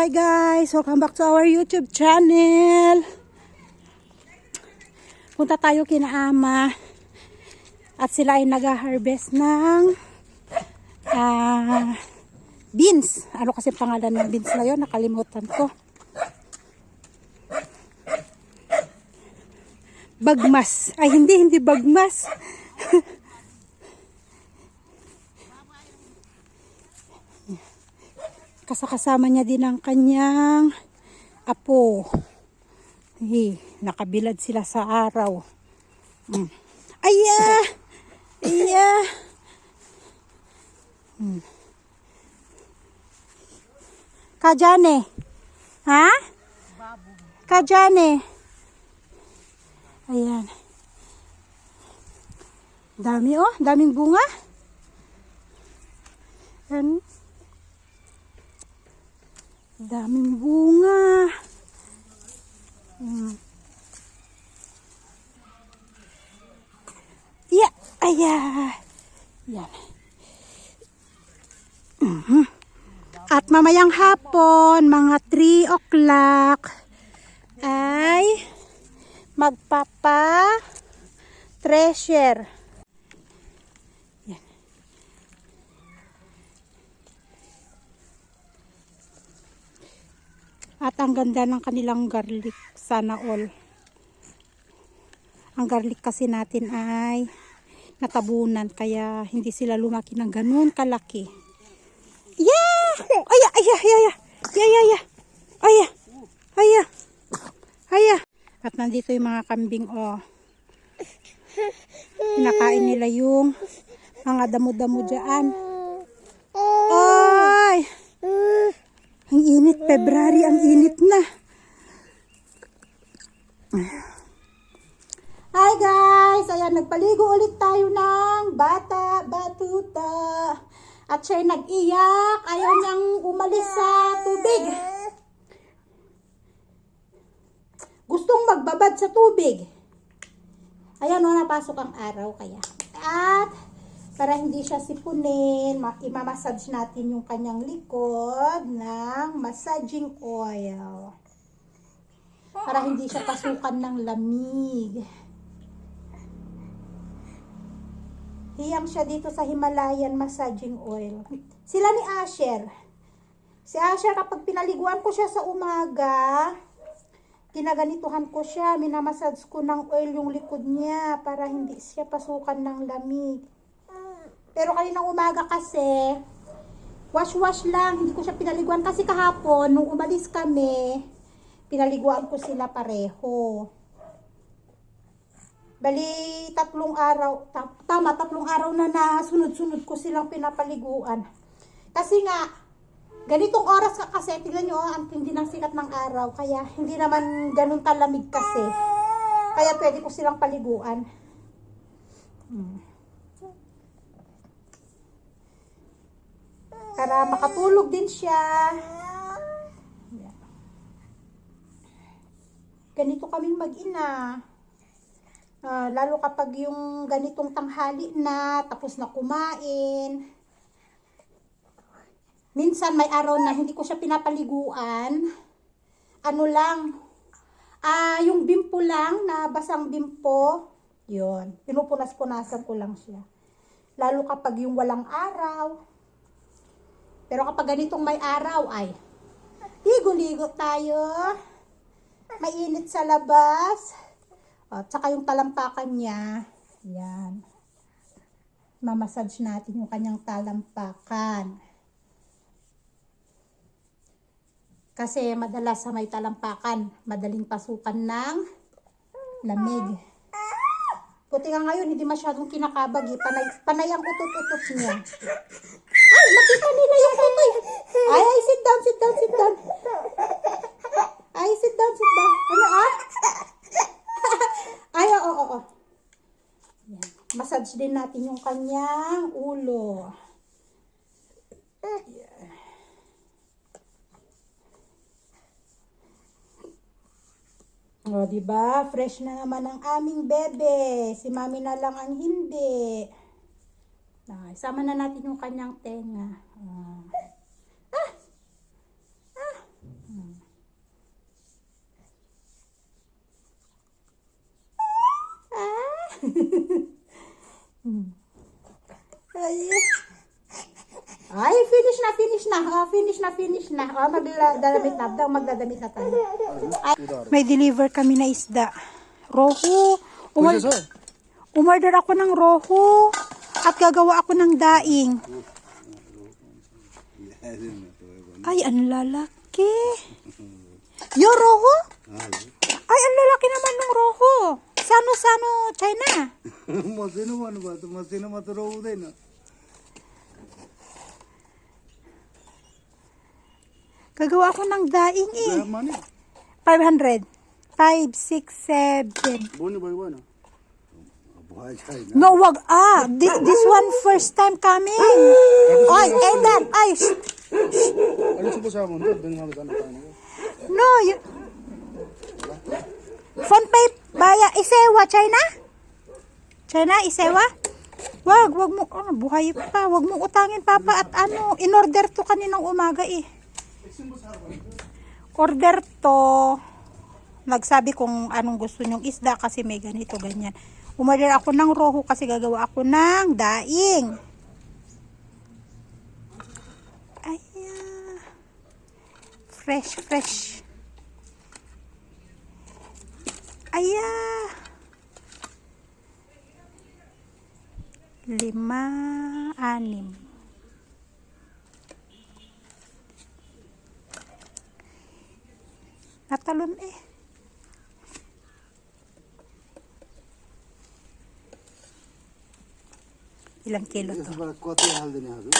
Hi guys! Welcome back to our YouTube channel. Punta tayo kina Ama at sila ay nag-harvest ng ah, beans. Ano kasi pangalan ng beans na yun? Nakalimutan ko. Bagmas. Ay, hindi, hindi bagmas. Kasakasama niya din ang kanyang apo. Eh, nakabilad sila sa araw. Mm. Aya! Aya! Hmm. Kajane. Ha? Kajane. Ayan. Dami oh, daming bunga. Ayan. Daming bunga. Hmm. Yeah, aya. Yan. Mhm. At mamayang hapon, mga 3 o'clock, ay magpapa treasure. At ang ganda ng kanilang garlic, sana all. Ang garlic kasi natin ay natabunan kaya hindi sila lumaki ng ganun kalaki. Yeah! Aya, aya, aya, aya. Aya, aya. Aya. Aya. Aya. At nandito yung mga kambing, oh. Pinakain nila yung mga damo-damo dyan. Ay! Ang init, February, ang init na. Hi guys! Ayan, nagpaligo ulit tayo ng bata, batuta. At siya'y nag-iyak. Ayaw niyang umalis sa tubig. Gustong magbabad sa tubig. Ayan o, napasok ang araw kaya. At para hindi siya sipunin, ma- imamassage natin yung kanyang likod ng massaging oil. Para hindi siya pasukan ng lamig. Hiyang siya dito sa Himalayan massaging oil. Sila ni Asher. Si Asher, kapag pinaliguan ko siya sa umaga, ginaganituhan ko siya, minamassage ko ng oil yung likod niya para hindi siya pasukan ng lamig. Pero kaninang umaga kasi, wash-wash lang, hindi ko siya pinaliguan kasi kahapon, nung umalis kami, pinaliguan ko sila pareho. Bali, tatlong araw, ta- tama, tatlong araw na na sunod-sunod ko silang pinapaliguan. Kasi nga, ganitong oras ka kasi, tingnan nyo, oh, ang tindi ng sikat ng araw, kaya hindi naman ganun kalamig kasi. Kaya pwede ko silang paliguan. Hmm. Para makatulog din siya. Ganito kaming mag-ina. Ah, lalo kapag yung ganitong tanghali na, tapos na kumain. Minsan may araw na hindi ko siya pinapaliguan. Ano lang, ah, yung bimpo lang, na basang bimpo, yun, pinupunas-punasan ko lang siya. Lalo kapag yung walang araw. Pero kapag ganitong may araw ay, ligo-ligo tayo. Mainit sa labas. At saka yung talampakan niya, yan. Mamassage natin yung kanyang talampakan. Kasi madalas sa may talampakan, madaling pasukan ng lamig. Puti nga ngayon, hindi masyadong kinakabag eh. Panay, panay ang utot-utot niya. Ay, nakita nila yung eh. Ay, ay, sit down, sit down, sit down. Ay, sit down, sit down. Ano ah? Ay, oo, oo, oo. Massage din natin yung kanyang ulo. Yan. O, di ba? Fresh na naman ang aming bebe. Si mami na lang ang hindi. Ah, isama na natin yung kanyang tenga. Ah! Ah! Ah! ah. ah! Ay. Ay, finish na, finish na. Oh, finish na, finish na. Oh, magdadamit na. Daw, magdadamit na tayo. Ay, may deliver kami na isda. Rohu. Umar umorder ako ng rohu. At gagawa ako ng daing. Ay, ang lalaki. Yo, roho? Ay, ang lalaki naman ng roho. Sano-sano, China? Masino man ba? Masino man ito roho din. Ah. Gagawa ako ng daing eh. 500. 5, 6, 7. Buno ba yun? No, wag. Ah, this, this one first time coming. Ay, Edan, ay. shh. No, you... Phone pay, baya, isewa, China? China, isewa? Wag, wag mo, ano, buhay pa. Wag mo utangin, Papa, at ano, in-order to kaninang umaga eh. Order to, nagsabi kung anong gusto nyong isda kasi may ganito, ganyan. Umorder ako ng roho kasi gagawa ako ng daing. Ay, ah. fresh, fresh. Ay, ah. Lima, anim. Natalon eh. Ilang kilo to? কত হাল দিনে হবে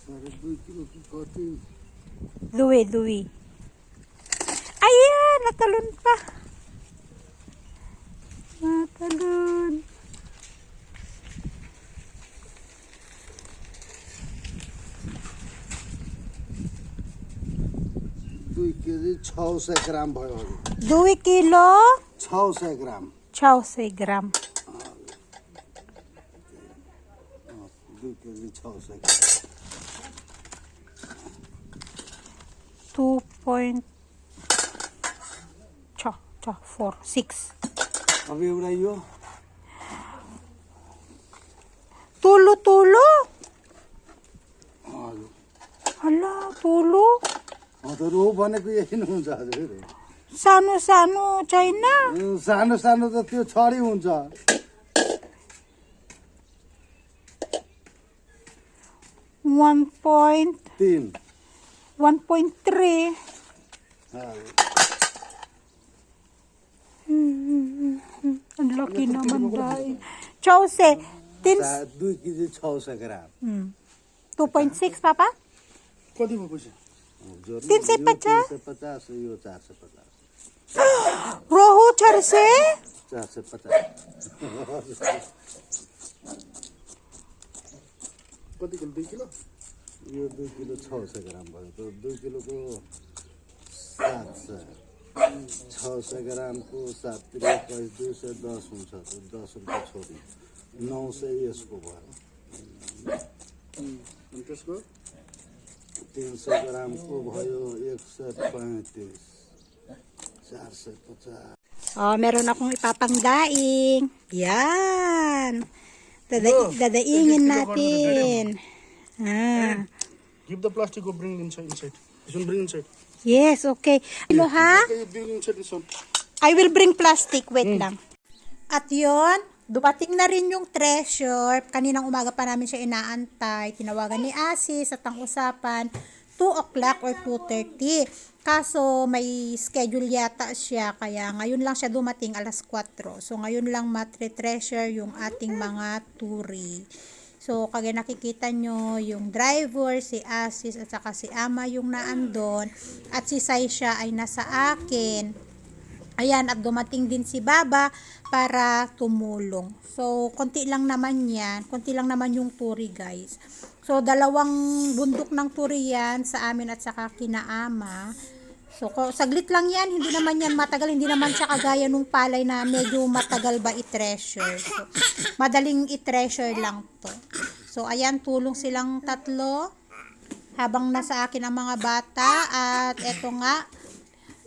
সাড়ে দুই কিলো কি কত Louie, Louie. Ayan, natalon pa. Natalon. দুই KG ছশো গ্রাম ভয় 2 kilo, 600 গ্রাম 600 gram. Büyüklerini अब एउटा यो तोलो तोलो हल्ला भनेको यही नै हुन्छ हजुर सानो सानो छैन सानो सानो त त्यो छडी हुन्छ one point तिन 1.3 हजुर ang laki naman dahil chow say tin सा- दुई केजी छ सय ग्राम hmm. 2.6 papa कति भयो पैसा तिन सय पचास? पचास यो चार सय पचास rohu charse चार सय पचास कति किलो? दुई किलो? यो दुई किलो छ सय ग्राम भयो त्यो दुई किलोको सात सय। छ सय ग्रामको सात एक्काइस दुई सय दस हुन्छ त्यो दस रुपियाँ छोडी। नौ सय यसको भयो। त्यसको? तिन सय ग्रामको भयो एक सय पैँतिस। चार सय पचास। Oh, meron akong ipapangdaing. Yan. Dada dadaingin natin. Ah. Give the plastic or bring inside inside. This one bring inside. Yes, okay. Hello, ha? Okay, bring inside this one. I will bring plastic. Wait lang. At yon, dumating na rin yung treasure. Kaninang umaga pa namin siya inaantay. Tinawagan ni Asis at ang usapan, 2 o'clock or 2.30. Kaso may schedule yata siya kaya ngayon lang siya dumating alas 4. So ngayon lang matre-treasure yung ating mga turi. So, kagaya nakikita nyo, yung driver, si Asis, at saka si Ama yung naandon, at si Saisha ay nasa akin. Ayan, at dumating din si Baba para tumulong. So, konti lang naman yan. Konti lang naman yung turi, guys. So, dalawang bundok ng turi yan sa amin at saka kinaama. So, saglit lang yan. Hindi naman yan matagal. Hindi naman siya kagaya nung palay na medyo matagal ba i-treasure. So, madaling i-treasure lang to. So, ayan, tulong silang tatlo habang nasa akin ang mga bata. At eto nga,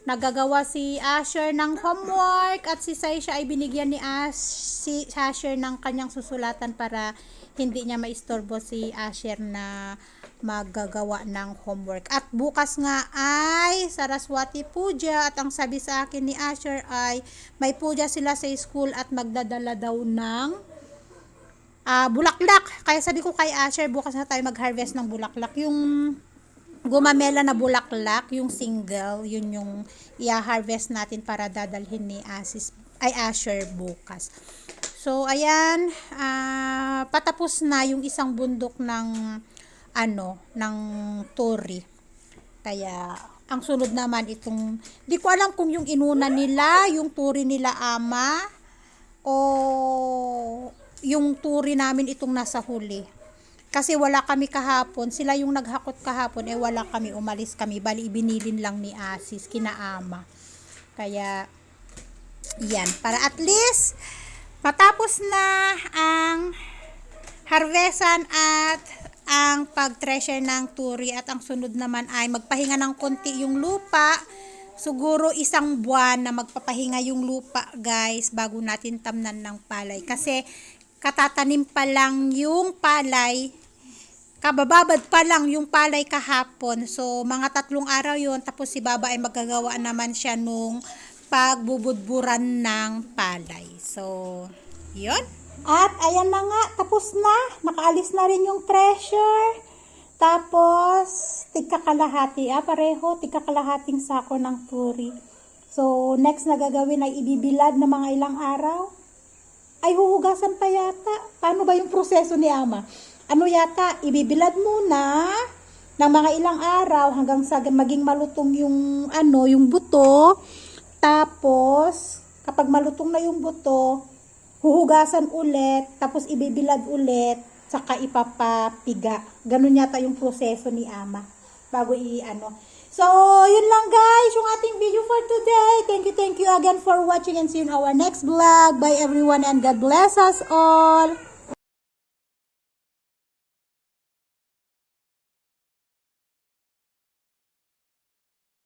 nagagawa si Asher ng homework at si Saisha ay binigyan ni Ash, si Asher ng kanyang susulatan para hindi niya maistorbo si Asher na maggagawa ng homework. At bukas nga ay Saraswati Puja at ang sabi sa akin ni Asher ay may puja sila sa school at magdadala daw ng ah, bulaklak. Kaya sabi ko kay Asher, bukas na tayo mag-harvest ng bulaklak. Yung gumamela na bulaklak, yung single, yun yung i-harvest natin para dadalhin ni Asis, ay Asher bukas. So, ayan, ah, patapos na yung isang bundok ng ano, ng Tori. Kaya, ang sunod naman itong, di ko alam kung yung inuna nila, yung Tori nila ama, o yung Tori namin itong nasa huli. Kasi wala kami kahapon, sila yung naghakot kahapon, eh wala kami, umalis kami, bali ibinilin lang ni Asis, kinaama. Kaya, yan, para at least, matapos na ang harvestan at ang pag-treasure ng turi at ang sunod naman ay magpahinga ng konti yung lupa. Siguro isang buwan na magpapahinga yung lupa guys bago natin tamnan ng palay. Kasi katatanim pa lang yung palay, kabababad pa lang yung palay kahapon. So mga tatlong araw yon tapos si Baba ay magagawa naman siya nung pagbubudburan ng palay. So, yun. At ayan na nga, tapos na. Nakaalis na rin yung treasure. Tapos, tigka kalahati, ah, pareho, tigka kalahating sako ng turi. So, next na gagawin ay ibibilad na mga ilang araw. Ay, huhugasan pa yata. Paano ba yung proseso ni Ama? Ano yata, ibibilad muna ng mga ilang araw hanggang sa maging malutong yung ano, yung buto. Tapos, kapag malutong na yung buto, huhugasan ulit, tapos ibibilad ulit, saka ipapapiga. Ganun yata yung proseso ni Ama bago i-ano. So, yun lang guys, yung ating video for today. Thank you, thank you again for watching and see you in our next vlog. Bye everyone and God bless us all.